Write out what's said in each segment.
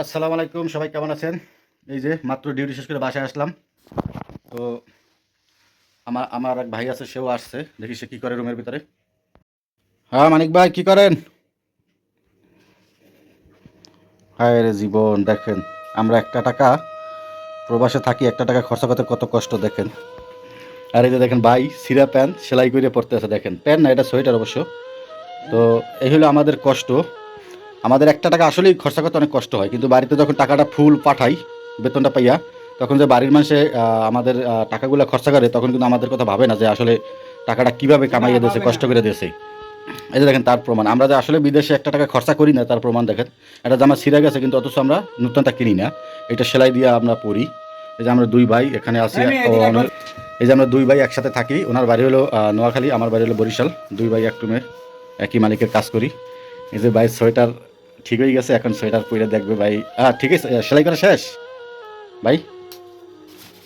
আসসালামু আলাইকুম, সবাই কেমন আছেন? এই যে মাত্র ডিউটি শেষ করে বাসায় আসলাম। তো আমার আমার এক ভাই আছে, সেও আসছে। দেখি সে কী করে রুমের ভিতরে। হ্যাঁ মানিক ভাই, কি করেন? হায় রে জীবন, দেখেন, আমরা একটা টাকা, প্রবাসে থাকি, একটা টাকা খরচা করতে কত কষ্ট, দেখেন। আর এই যে দেখেন ভাই, সিরা প্যান্ট, সেলাই করে পড়তে আছে, দেখেন। প্যান্ট না, এটা সোয়েটার অবশ্য। তো এই হলো আমাদের কষ্ট। আমাদের একটা টাকা আসলেই খরচা করতে অনেক কষ্ট হয়। কিন্তু বাড়িতে যখন টাকাটা ফুল পাঠাই বেতনটা পাইয়া তখন যে বাড়ির মানুষে আমাদের টাকাগুলো খরচা করে তখন কিন্তু আমাদের কথা ভাবে না যে আসলে টাকাটা কীভাবে কামাইয়ে দিয়েছে কষ্ট করে দিয়েছে। এই যে দেখেন তার প্রমাণ। আমরা যে আসলে বিদেশে একটা টাকা খরচা করি না তার প্রমাণ দেখেন। এটা জামা সিরা গেছে কিন্তু অথচ আমরা নতুনটা কিনি না। এটা সেলাই দিয়ে আমরা পরি। এই যে আমরা দুই ভাই এখানে ওনার- এই যে আমরা দুই ভাই একসাথে থাকি। ওনার বাড়ি হলো নোয়াখালী আমার বাড়ি হলো বরিশাল। দুই ভাই এক রুমে একই মালিকের কাজ করি। এই যে ভাই সোয়েটার ঠিক হয়ে গেছে, এখন সোয়েটার পরে দেখবে ভাই। হ্যাঁ ঠিক আছে সেলাই করা শেষ? ভাই?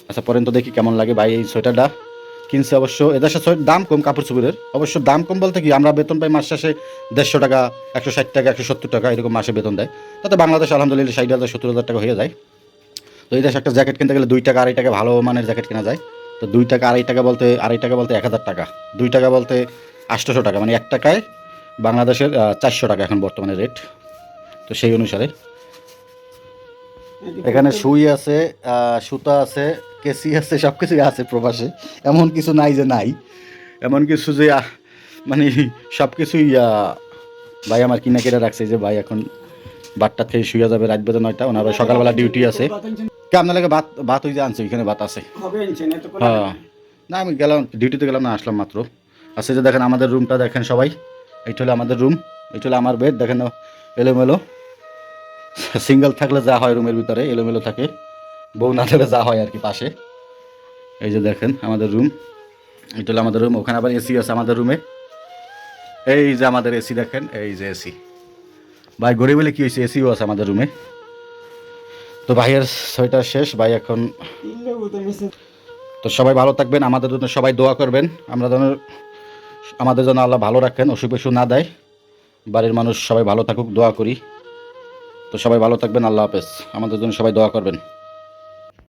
আচ্ছা পরেন তো দেখি কেমন লাগে ভাই এই সোয়েটারটা। কিনছে অবশ্য এদের সোয়েটার দাম কম কাপড় চুপুরের অবশ্য দাম কম বলতে কি, আমরা বেতন পাই মাস শেষে দেড়শো টাকা, একশো ষাট টাকা, একশো সত্তর টাকা, এরকম মাসে বেতন দেয়। তাতে বাংলাদেশ আলহামদুলিল্লাহ ষাট হাজার, সত্তর হাজার টাকা হয়ে যায়। তো এই দেশে একটা জ্যাকেট কিনতে গেলে দুই টাকা, আড়াই টাকা ভালো মানের জ্যাকেট কেনা যায়। তো দুই টাকা, আড়াই টাকা বলতে, আড়াই টাকা বলতে এক হাজার টাকা। দুই টাকা বলতে আটশোশো টাকা মানে এক টাকায় বাংলাদেশের চারশো টাকা এখন বর্তমানে রেট তো সেই অনুসারে। এখানে সুই আছে সুতা আছে কেসি আছে সব কিছুই আছে প্রবাসে। এমন কিছু নাই যে নাই। এমন কিছু যে মানে সব কিছুই ভাই আমার কিনা কেটে রাখছে যে ভাই এখন বাটটা থেকে শুয়ে যাবে রাত বেজে নয়টা ওনার সকালবেলা ডিউটি আছে। কে আপনার লাগে ভাত ভাত ওই যে আনছে ওইখানে ভাত আছে। হ্যাঁ। না আমি গেলাম ডিউটিতে গেলাম না আসলাম মাত্র। আচ্ছা যে দেখেন আমাদের রুমটা দেখেন সবাই। এইটা হলো আমাদের রুম এইটা হলো আমার বেড দেখেন এলোমেলো। সিঙ্গেল থাকলে যা হয় রুমের ভিতরে এলোমেলো থাকে। বউ না থাকলে যা হয় আর কি পাশে। এই যে দেখেন আমাদের রুম এটা হলো আমাদের রুম ওখানে আবার এসি আছে আমাদের রুমে এই যে আমাদের এসি দেখেন এই যে এসি ভাই গরিব বলে কি হয়েছে এসিও আছে আমাদের রুমে তো ভাইয়ের সোয়েটার শেষ ভাই এখন তো সবাই ভালো থাকবেন আমাদের জন্য সবাই দোয়া করবেন। আমরা যেন আমাদের জন্য আল্লাহ ভালো রাখেন, অসুখ বিসুখ না দেয়। বাড়ির মানুষ সবাই ভালো থাকুক, দোয়া করি। তো সবাই ভালো থাকবেন, আল্লাহ হাফেজ। আমাদের জন্য সবাই দোয়া করবেন।